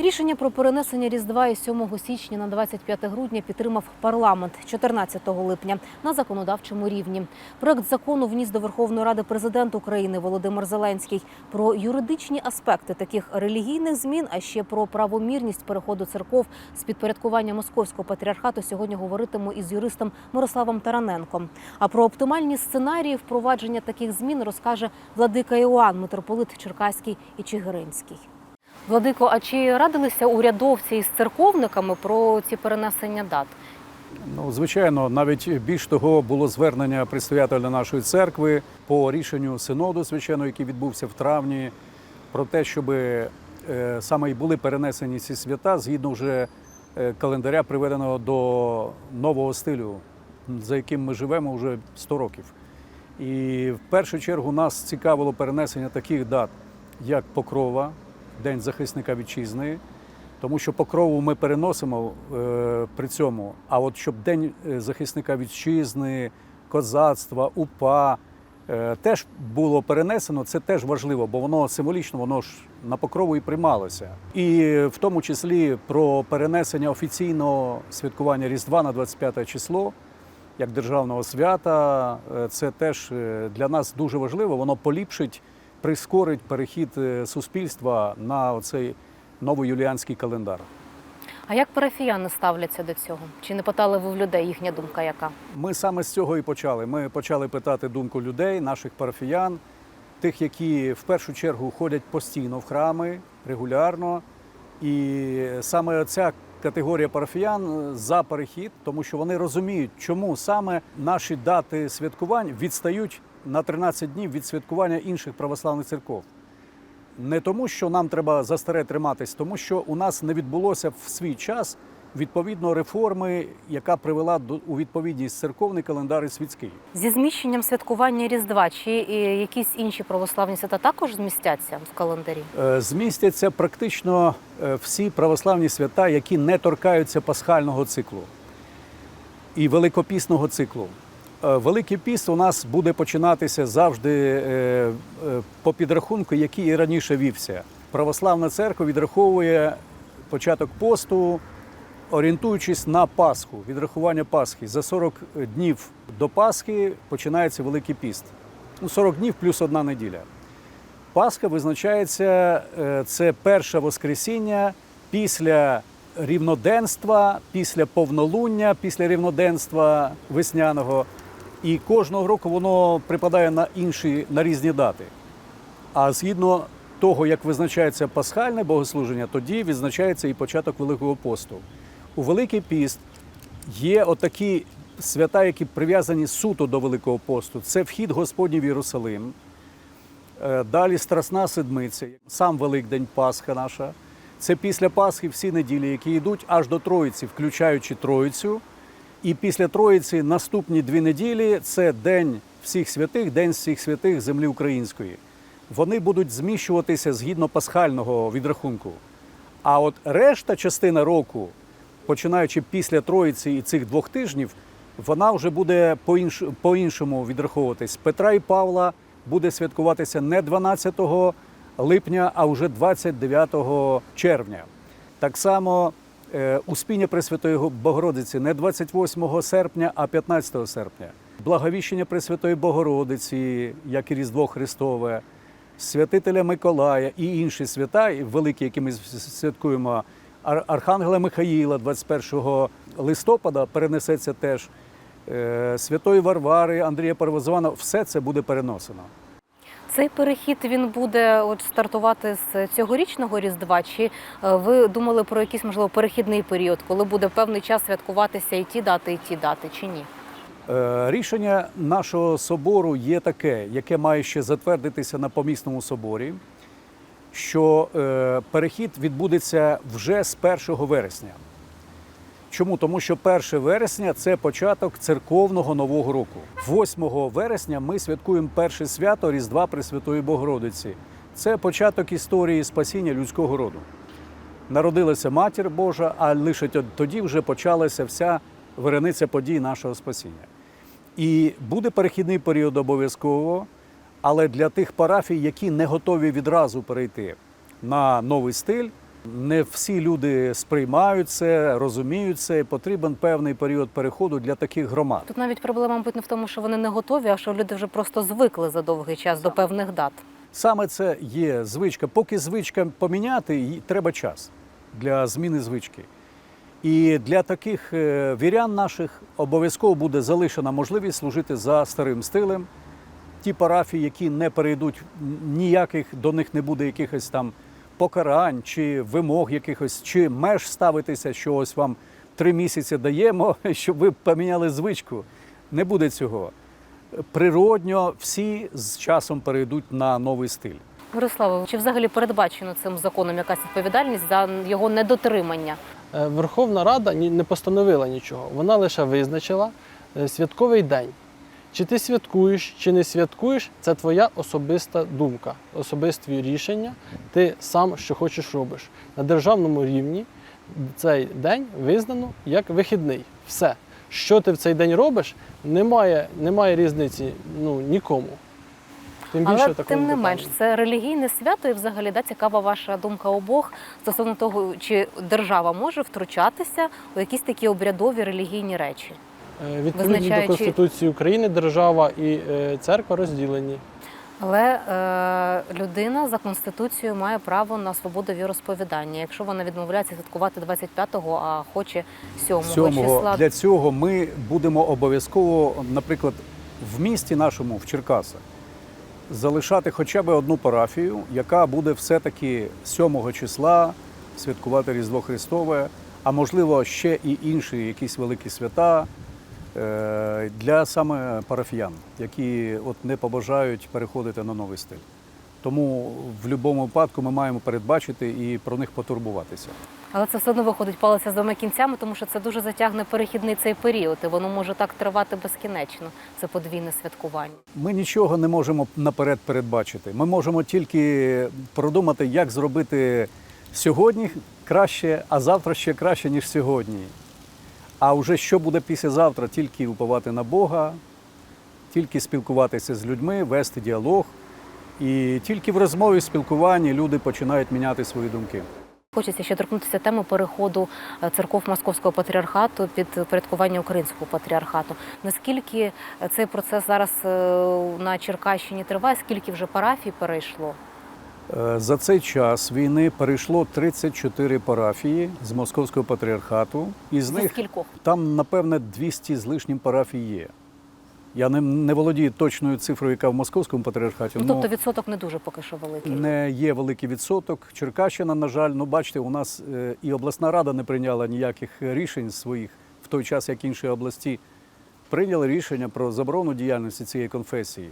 Рішення про перенесення Різдва із 7 січня на 25 грудня підтримав парламент 14 липня на законодавчому рівні. Проект закону вніс до Верховної Ради президент України Володимир Зеленський про юридичні аспекти таких релігійних змін, а ще про правомірність переходу церков з підпорядкування московського патріархату. Сьогодні говоритиму із юристом Мирославом Тараненком. А про оптимальні сценарії впровадження таких змін розкаже владика Іоанн, митрополит Черкаський і Чигиринський. Владико, а чи радилися урядовці із церковниками про ці перенесення дат? Ну, звичайно, навіть більш того було звернення представителя нашої церкви по рішенню синоду, звичайно, який відбувся в травні, про те, щоб е, саме і були перенесені ці свята згідно вже е, календаря, приведеного до нового стилю, за яким ми живемо вже 100 років. І в першу чергу нас цікавило перенесення таких дат, як Покрова, День захисника вітчизни, тому що покрову ми переносимо е, при цьому. А от щоб День е, захисника вітчизни, козацтва, УПА е, теж було перенесено, це теж важливо, бо воно символічно, воно ж на покрову і приймалося. І в тому числі про перенесення офіційного святкування Різдва на 25 число. Як державного свята, Е, це теж е, для нас дуже важливо. Воно поліпшить, прискорить перехід е, суспільства на оцей новоюліанський календар. А як парафіяни ставляться до цього? Чи не питали ви в людей їхня думка яка? Ми саме з цього і почали. Ми почали питати думку людей, наших парафіян, тих, які в першу чергу ходять постійно в храми регулярно. І саме ця категорія парафіян за перехід, тому що вони розуміють, чому саме наші дати святкувань відстають на 13 днів від святкування інших православних церков. Не тому, що нам треба за старе триматись, тому що у нас не відбулося в свій час відповідно реформи, яка привела до у відповідність церковний календар і світський. Зі зміщенням святкування Різдва чи е, якісь інші православні свята також змістяться в календарі? Е, Змістяться практично е, всі православні свята, які не торкаються пасхального циклу і великопісного циклу. Е, Великий піст у нас буде починатися завжди е, е, по підрахунку, який і раніше вівся. Православна церква відраховує початок посту, орієнтуючись на Пасху, відрахування Пасхи. За 40 днів до Пасхи починається Великий піст. Ну, 40 днів плюс одна неділя. Пасха визначається це перше Воскресіння після рівноденства, після повнолуння, після рівноденства весняного. І кожного року воно припадає на інші на різні дати. А згідно того, як визначається пасхальне богослуження, тоді відзначається і початок Великого посту. У Великий піст є отакі свята, які прив'язані суто до Великого посту. Це вхід Господній в Єрусалим. Е, Далі Страсна Седмиця, сам Великдень Пасха наша. Це після Пасхи всі неділі, які йдуть аж до Троїці, включаючи Троїцю. І після Троїці наступні дві неділі це День всіх святих, День всіх святих землі української. Вони будуть зміщуватися згідно пасхального відрахунку. А от решта частина року, починаючи після Троїці і цих двох тижнів, вона вже буде по-інш- по-іншому відраховуватись. Петра і Павла буде святкуватися не 12 липня, а вже 29 червня. Так само Успіння Пресвятої Богородиці не 28 серпня, а 15 серпня. Благовіщення Пресвятої Богородиці, як і Різдво Христове, святителя Миколая і інші свята, великі, які ми святкуємо. Архангела Михаїла 21 листопада перенесеться теж. Е, Святої Варвари, Андрія Парвозована, все це буде переносено. Цей перехід він буде от стартувати з цьогорічного Різдва? Чи е, ви думали про якийсь можливо перехідний період, коли буде певний час святкуватися і ті дати, і ті дати, чи ні? Е, Рішення нашого собору є таке, яке має ще затвердитися на помісному соборі, що е, перехід відбудеться вже з 1 вересня. Чому? Тому що 1 вересня це початок церковного нового року. 8 вересня ми святкуємо перше свято Різдва Пресвятої Богородиці. Це початок історії спасіння людського роду. Народилася Матір Божа, а лише тоді вже почалася вся вирениця подій нашого спасіння. І буде перехідний період обов'язково, але для тих парафій, які не готові відразу перейти на новий стиль, Не всі люди сприймають це, розуміють це. Потрібен певний період переходу для таких громад. Тут навіть проблема, мабуть, не в тому, що вони не готові, а що люди вже просто звикли за довгий час до певних дат. Саме це є звичка. Поки звичка поміняти, треба час для зміни звички. І для таких е, вірян наших обов'язково буде залишена можливість служити за старим стилем. Ті парафії, які не перейдуть ніяких, до них не буде якихось там покарань чи вимог якихось, чи меж ставитися, що ось вам три місяці даємо, щоб ви поміняли звичку. Не буде цього. Природньо всі з часом перейдуть на новий стиль. Мирославе, чи взагалі передбачено цим законом якась відповідальність за його недотримання? Е, Верховна Рада ні- не постановила нічого. Вона лише визначила е, святковий день. Чи ти святкуєш, чи не святкуєш, це твоя особиста думка, особисті рішення. Ти сам що хочеш робиш. На державному рівні цей день визнано як вихідний. Все. Що ти в цей день робиш, немає, немає різниці ну, нікому. Тим більше Але такому тим не менш, це релігійне свято, і взагалі да, цікава ваша думка обох стосовно того, чи держава може втручатися у якісь такі обрядові релігійні речі. Е, Відповідно Визначаючи- до Конституції України, держава і е, церква розділені. Але е, людина за конституцією має право на свободу віросповідання. Якщо вона відмовляється святкувати 25-го, а хоче 7-го Сьомого числа, для цього ми будемо обов'язково, наприклад, в місті нашому, в Черкасах, залишати хоча б одну парафію, яка буде все-таки 7 числа святкувати Різдво Христове, а можливо ще і інші якісь великі свята для саме парафіян, які от не побажають переходити на новий стиль. Тому в будь-якому випадку ми маємо передбачити і про них потурбуватися. але це все одно виходить палиця з двома кінцями, тому що це дуже затягне перехідний цей період, і воно може так тривати безкінечно. Це подвійне святкування. Ми нічого не можемо наперед передбачити. Ми можемо тільки продумати, як зробити сьогодні краще, а завтра ще краще, ніж сьогодні. А вже що буде післязавтра, тільки уповати на Бога, тільки спілкуватися з людьми, вести діалог. І тільки в розмові, спілкуванні люди починають міняти свої думки. Хочеться ще торкнутися теми переходу е, церков Московського патріархату під порядкування українського патріархату. Наскільки цей процес зараз е, на Черкащині триває? Скільки вже парафій перейшло? Е, За цей час війни перейшло 34 парафії з Московського патріархату. Із Зі них скількох? Там, напевне, 200 з лишнім парафій є. Я не, не володію точною цифрою, яка в московському патріархаті. Ну, тобто відсоток не дуже поки що великий. не є великий відсоток. Черкащина, на жаль, ну бачите, у нас е, і обласна рада не прийняла ніяких рішень своїх в той час, як інші області прийняли рішення про заборону діяльності цієї конфесії.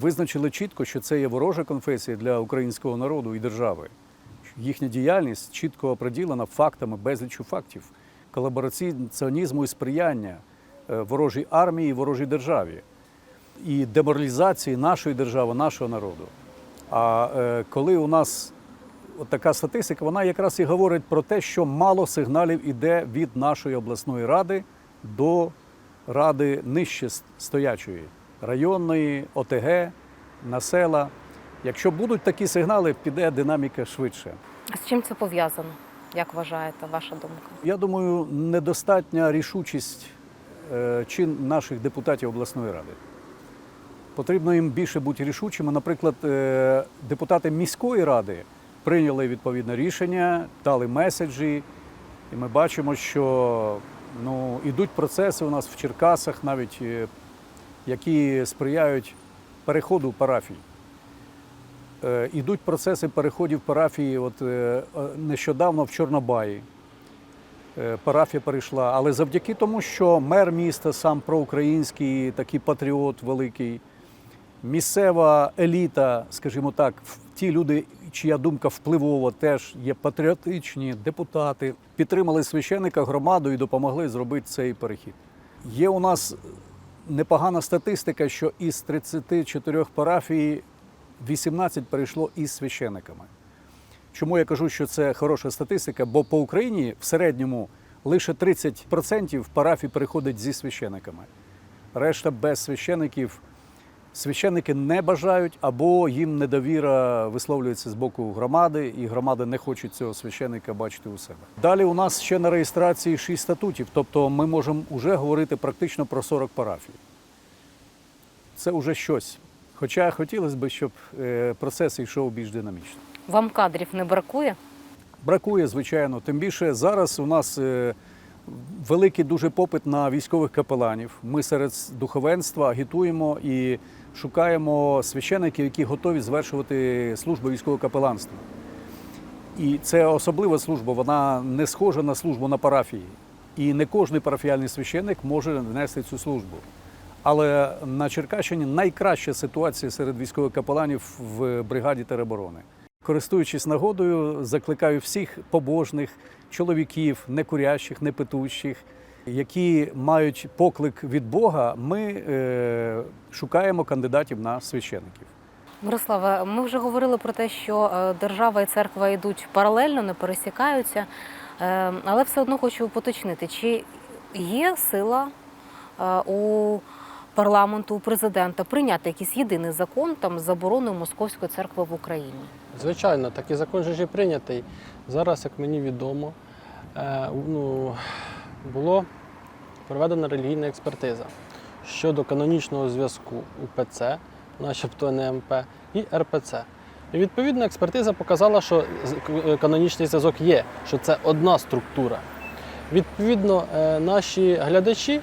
Визначили чітко, що це є ворожа конфесія для українського народу і держави. Їхня діяльність чітко оприділена фактами, безлічу фактів колабораціонізму і сприяння е, ворожій армії і ворожій державі і деморалізації нашої держави, нашого народу. А е, коли у нас от така статистика, вона якраз і говорить про те, що мало сигналів іде від нашої обласної ради до ради нижче стоячої, районної, ОТГ, на села. Якщо будуть такі сигнали, піде динаміка швидше. А з чим це пов'язано? Як вважаєте, ваша думка? Я думаю, недостатня рішучість е, чи наших депутатів обласної ради. Потрібно їм більше бути рішучими. Наприклад, е, депутати міської ради прийняли відповідне рішення, дали меседжі, і ми бачимо, що ну, ідуть процеси у нас в Черкасах, навіть е, які сприяють переходу парафій. Е, Ідуть процеси переходів парафії. От е, е, нещодавно в Чорнобаї парафія перейшла. Але завдяки тому, що мер міста сам проукраїнський, такий патріот великий, місцева еліта, скажімо так, ті люди, чия думка впливова, теж є патріотичні депутати, підтримали священика громаду і допомогли зробити цей перехід. Є у нас непогана статистика, що із 34 парафій 18 перейшло із священиками. Чому я кажу, що це хороша статистика? Бо по Україні в середньому лише 30% парафій переходить зі священиками. Решта без священиків священники не бажають, або їм недовіра висловлюється з боку громади, і громади не хочуть цього священника бачити у себе. Далі у нас ще на реєстрації шість статутів, тобто ми можемо вже говорити практично про 40 парафій. Це вже щось. Хоча хотілося б, щоб е, процес йшов більш динамічно. Вам кадрів не бракує? Бракує, звичайно. Тим більше зараз у нас е, великий дуже попит на військових капеланів. Ми серед духовенства агітуємо і шукаємо священиків, які готові звершувати службу військового капеланства. І це особлива служба, вона не схожа на службу на парафії. І не кожен парафіальний священик може нести цю службу. Але на Черкащині найкраща ситуація серед військових капеланів в бригаді тероборони. Користуючись нагодою, закликаю всіх побожних чоловіків, некурящих, непитучих, які мають поклик від Бога. Ми е, шукаємо кандидатів на священиків. Мирославе, ми вже говорили про те, що е, держава і церква йдуть паралельно, не пересікаються. Е, Але все одно хочу поточнити, чи є сила е, у парламенту, у президента прийняти якийсь єдиний закон там з забороною московської церкви в Україні? Звичайно, такий закон же прийнятий. Зараз, як мені відомо, е, ну, було проведена релігійна експертиза щодо канонічного зв'язку УПЦ, начебто НМП, і РПЦ. І відповідно експертиза показала, що канонічний зв'язок є, що це одна структура. Відповідно, е, наші глядачі,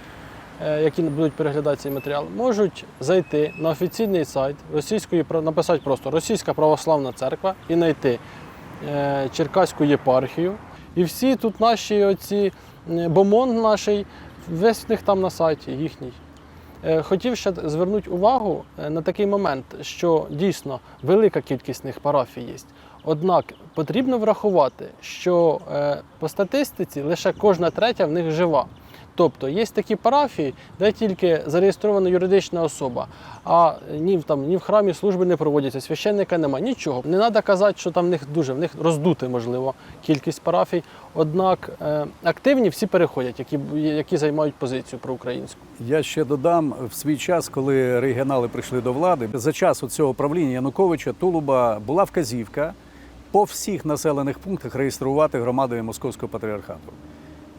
е, які будуть переглядати цей матеріал, можуть зайти на офіційний сайт російської написати просто Російська православна церква і знайти е, Черкаську єпархію. І всі тут наші оці е, бомон наш, весь в них там на сайті їхній. Е, Хотів ще звернути увагу е, на такий момент, що дійсно велика кількість них парафій є. Однак потрібно врахувати, що е, по статистиці лише кожна третя в них жива. Тобто є такі парафії, де тільки зареєстрована юридична особа, а ні, в- там, ні в храмі служби не проводяться, священника немає, нічого. Не треба казати, що там в них дуже, в них роздути, можливо, кількість парафій. Однак е, активні всі переходять, які, які займають позицію проукраїнську. Я ще додам в свій час, коли регіонали прийшли до влади, за час цього правління Януковича Тулуба була вказівка по всіх населених пунктах реєструвати громадою Московського патріархату.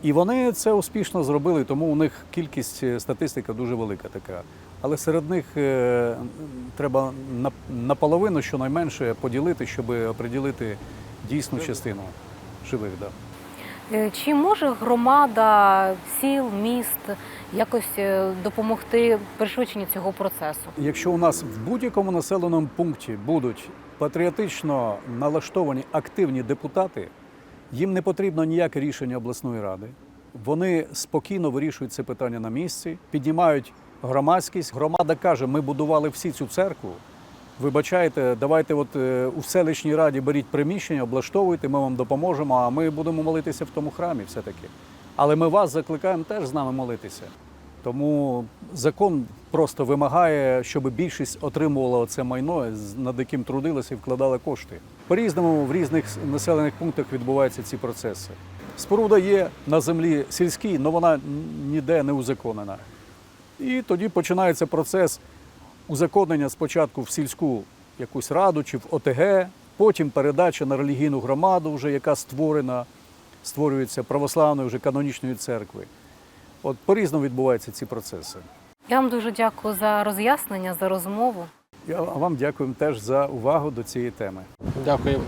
І вони це успішно зробили, тому у них кількість е, статистика дуже велика така. Але серед них е, треба наполовину щонайменше поділити, щоб оприділити дійсну частину живих. Да. Е, Чи може громада сіл, міст якось допомогти пришвидшенню цього процесу? Якщо у нас в будь-якому населеному пункті будуть патріотично налаштовані активні депутати, їм не потрібно ніяке рішення обласної ради. Вони спокійно вирішують це питання на місці, піднімають громадськість. Громада каже: ми будували всі цю церкву. Вибачайте, давайте от е, у селищній раді беріть приміщення, облаштовуйте, ми вам допоможемо, а ми будемо молитися в тому храмі все-таки. Але ми вас закликаємо теж з нами молитися. Тому закон просто вимагає, щоб більшість отримувала це майно, над яким трудилися і вкладали кошти. По-різному в різних населених пунктах відбуваються ці процеси. Споруда є на землі сільській, але вона ніде не узаконена. І тоді починається процес узаконення спочатку в сільську якусь раду чи в ОТГ, потім передача на релігійну громаду, вже яка створена, створюється православною вже канонічною церкви. От по-різному відбуваються ці процеси. Я вам дуже дякую за роз'яснення, за розмову. Я вам дякую теж за увагу до цієї теми. Дякую.